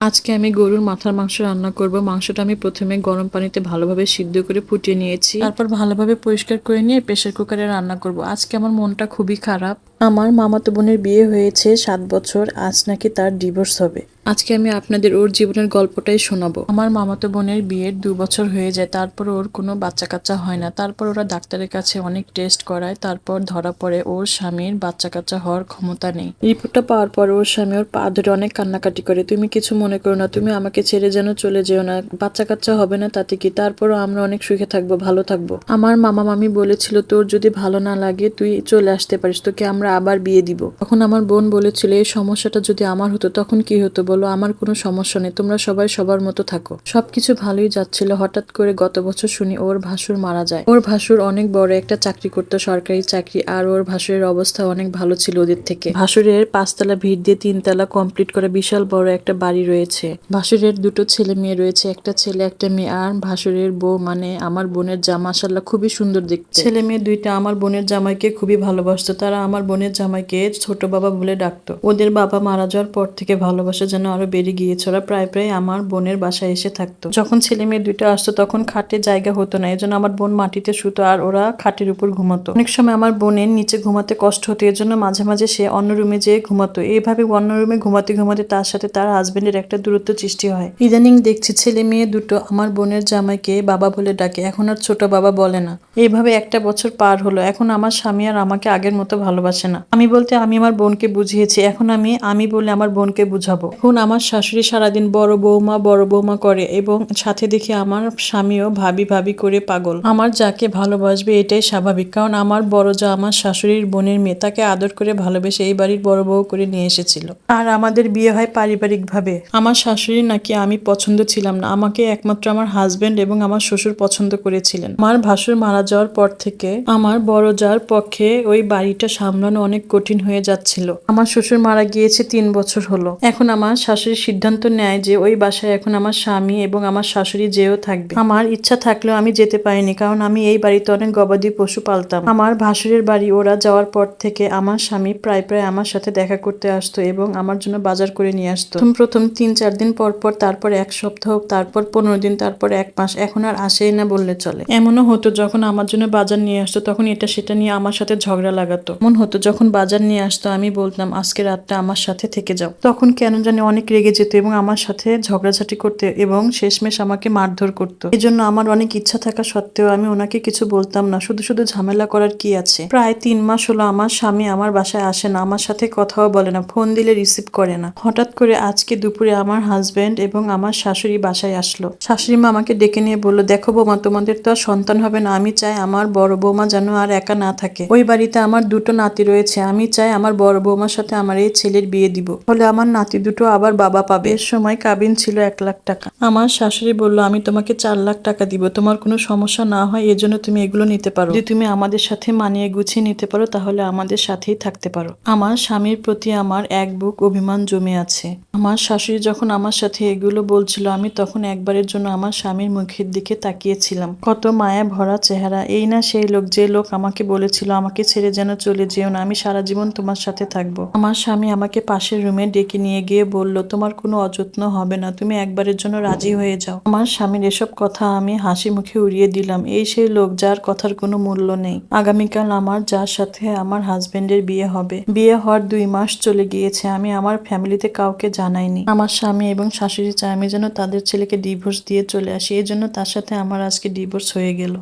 আজকে আমি গরুর মাথার মাংস রান্না করব। মাংসটা আমি প্রথমে গরম পানিতে ভালোভাবে সিদ্ধ করে ফুটিয়ে নিয়েছি। তারপর ভালোভাবে পরিষ্কার করে নিয়ে প্রেশার কুকারে রান্না করব। আজকে আমার মনটা খুবই খারাপ। আমার মামাতো বোনের বিয়ে হয়েছে সাত বছর। আজ নাকি তার ডিভোর্স হবে। আজকে আমি আপনাদের ওর জীবনের গল্পটাই শোনাবো। আমার মামাতো বোনের বিয়ের দু বছর হয়ে যায়, তারপর ওর কোনো বাচ্চা কাচ্চা হয় না। তারপর ওরা ডাক্তারের কাছে অনেক টেস্ট করায়, তারপর ধরা পড়ে ওর স্বামীর বাচ্চা কাচ্চা হওয়ার ক্ষমতা নেই। রিপোর্টটা পাওয়ার পর ওর স্বামী ওর পা ধরে অনেক কান্নাকাটি করে, তুমি কিছু মনে করো না, তুমি আমাকে ছেড়ে যেন চলে যেও না বাচ্চা কাচ্চা হবে না তাতে কি? তারপরও আমরা অনেক সুখে থাকব, ভালো থাকব। আমার মামা মামি বলেছিল, তোর যদি ভালো না লাগে, তুই চলে আসতে পারিস, তোকে আমরা আবার বিয়ে দিব। তখন আমার বোন বলেছিল, এই সমস্যাটা যদি আমার হতো, তখন কি হতো বলো, আমার কোনো সমস্যা নেই, তোমরা সবাই সবার মতো থাকো। সবকিছু ভালোই যাচ্ছিল, হঠাৎ করে গত বছর শুনি ওর ভাসুর মারা যায়। ওর ভাসুর অনেক বড় একটা চাকরি করতো, সরকারি চাকরি, আর ওর ভাসুরের অবস্থা অনেক ভালো ছিল ওদের থেকে। ভাসুরের পাঁচতলা ভিড় দিয়ে তিনতলা কমপ্লিট করা বিশাল বড় একটা বাড়ি রয়েছে। ভাসুরের দুটো ছেলে মেয়ে রয়েছে, একটা ছেলে, একটা মেয়ে, আর ভাসুরের বউ মানে আমার বোনের জামা মাসাল্লাহ খুবই সুন্দর দেখতে। ছেলে মেয়ে দুইটা আমার বোনের জামাইকে খুবই ভালোবাসতো, তারা আমার বোনের জামাইকে ছোট বাবা বলে ডাকতো। ওদের বাবা মারা যাওয়ার পর থেকে ভালোবাসা আরও বেড়ে গিয়েছে। ওরা প্রায় প্রায় আমার বোনের বাসায় এসে থাকতো। যখন ছেলে মেয়ে দুইটা আসতো, তখন খাটে জায়গা হতো না। এজন্য আমার বোন মাটিতে শুতো আর ওরা খাটের উপর ঘুমাতো। অনেক সময় আমার বোনের নিচে ঘুমাতে কষ্ট হতো। এর জন্য মাঝে মাঝে সে অন্য রুমে যেয়ে ঘুমাতো। এইভাবে অন্য রুমে ঘুমাতে ঘুমাতে তার সাথে তার হাজবেন্ডের একটা দূরত্ব সৃষ্টি হয়। ইদানিং দেখছি ছেলে মেয়ে দুটো আমার বোনের জামাইকে বাবা বলে ডাকে। এখন আর ছোট বাবা বলে না। এইভাবে একটা বছর পার হলো। এখন আমার স্বামী আর আমাকে আগের মতো ভালোবাসে না। আমি বলতে আমি আমার বোনকে বুঝিয়েছি। এখন আমি আমি বলে আমার বোনকে বুঝাবো। এখন আমার শাশুড়ি সারাদিন বড় বৌমা বড় বৌমা করে এবং সাথে দেখে আমার স্বামীও ভাবি ভাবি করে পাগল। আমার যাকে ভালোবাসবে এটাই স্বাভাবিক, কারণ আমার বড় যা আমার শাশুড়ির বোনের মেয়ে, তাকে আদর করে ভালোবেসে এই বাড়ির বড় বউ করে নিয়ে এসেছিল। আর আমাদের বিয়ে হয় পারিবারিক ভাবে আমার শাশুড়ি নাকি আমি পছন্দ ছিলাম না, আমাকে একমাত্র আমার হাজবেন্ড এবং আমার শ্বশুর পছন্দ করেছিলেন। আমার ভাসুর মারা যাওয়ার পর থেকে আমার বড় যার পক্ষে ওই বাড়িটা সামলানো অনেক কঠিন হয়ে যাচ্ছিল। আমার শ্বশুর মারা গিয়েছে তিন বছর হলো। এখন আমার শাশুড়ি সিদ্ধান্ত নেয় যে ওই বাসায় এখন আমার স্বামী এবং আমার শাশুড়ি যেও থাকবে। আমার ইচ্ছা থাকলেও আমি যেতে পারিনি কারণ আমি এই বাড়িতে অনেক গবাদি পশু পালতাম। আমার ভাসুরের বাড়ি ওরা যাওয়ার পর থেকে আমার স্বামী প্রায় প্রায় আমার সাথে দেখা করতে আসতো এবং আমার জন্য বাজার করে নিয়ে আসতো। প্রথম প্রথম তিন চার দিন পর পর তারপর এক সপ্তাহ, তারপর পনেরো দিন, তারপর এক মাস, এখন আর আসেই না বললে চলে। এমনও হতো যখন আমার জন্য বাজার নিয়ে আসতো, তখন এটা সেটা নিয়ে আমার সাথে ঝগড়া লাগাতো। এমন হতো যখন বাজার নিয়ে আসতো, আমি বলতাম, আজকে রাতটা আমার সাথে থেকে যাও। তখন কেন জানি অনেক রেগে যেত এবং আমার সাথে ঝগড়াঝাটি করতে এবং শেষমেশ আমাকে মারধর করতো। এই জন্য আমার অনেক ইচ্ছা থাকা সত্ত্বেও আমি ওনাকে কিছু বলতাম না। শুধু শুধু ঝামেলা করার কি আছে? প্রায় তিন মাস হলো আমার স্বামী আমার বাসায় আসে না, আমার সাথে কথাও বলে না, ফোন দিলে রিসিভ করে না। হঠাৎ করে আজকে দুপুরে আমার হাজবেন্ড এবং আমার শাশুড়ি বাসায় আসলো। শাশুড়ি মা আমাকে ডেকে নিয়ে বলল, দেখো বৌমা, তোমাদের তো আর সন্তান হবে না, আমি চাই আমার বড় বৌমা যেন আর একা না থাকে। ওই বাড়িতে আমার দুটো নাতি রয়েছে, আমি চাই আমার বড় বৌমার সাথে আমার এই ছেলের বিয়ে দিব। ফলে আমার নাতি দুটো আবার বাবা পাবে এর সময় কাবিন ছিল এক লাখ টাকা। আমার শাশুড়ি বলল, আমি তোমাকে চার লাখ টাকা দিব, তোমার কোনো সমস্যা না হয়, এজন্য তুমি এগুলো নিতে পারো। যদি তুমি আমাদের সাথে মানিয়ে গুছিয়ে নিতে পারো, তাহলে আমাদের সাথেই থাকতে পারো। আমার স্বামীর প্রতি আমার এক বুক অভিমান জমে আছে। আমার শাশুড়ি যখন আমার সাথে এগুলো বলছিল, আমি তখন একবারের জন্য আমার স্বামীর মুখের দিকে তাকিয়েছিলাম। কত মায়া ভরা চেহারা। এই না সেই লোক, যে লোক আমাকে বলেছিল, আমাকে ছেড়ে যেন চলে যেও না, আমি সারা জীবন তোমার সাথে থাকব। আমার স্বামী আমাকে পাশের রুমে ডেকে নিয়ে গিয়ে বলল, তোমার কোনো অযত্ন হবে না, তুমি একবারের জন্য রাজি হয়ে যাও। আমার স্বামীর এসব কথা আমি হাসি মুখে উড়িয়ে দিলাম। এই সেই লোক যার কথার কোনো মূল্য নেই। আগামীকাল আমার, যার সাথে আমার হাজবেন্ডের বিয়ে হবে, বিয়ে হওয়ার দুই মাস চলে গিয়েছে, আমি আমার ফ্যামিলিতে কাউকে জানাইনি। আমার স্বামী এবং শাশুড়ি চায় আমি যেন তাদের ছেলেকে ডিভোর্স দিয়ে চলে আসি এই জন্য তার সাথে আমার আজকে ডিভোর্স হয়ে গেল।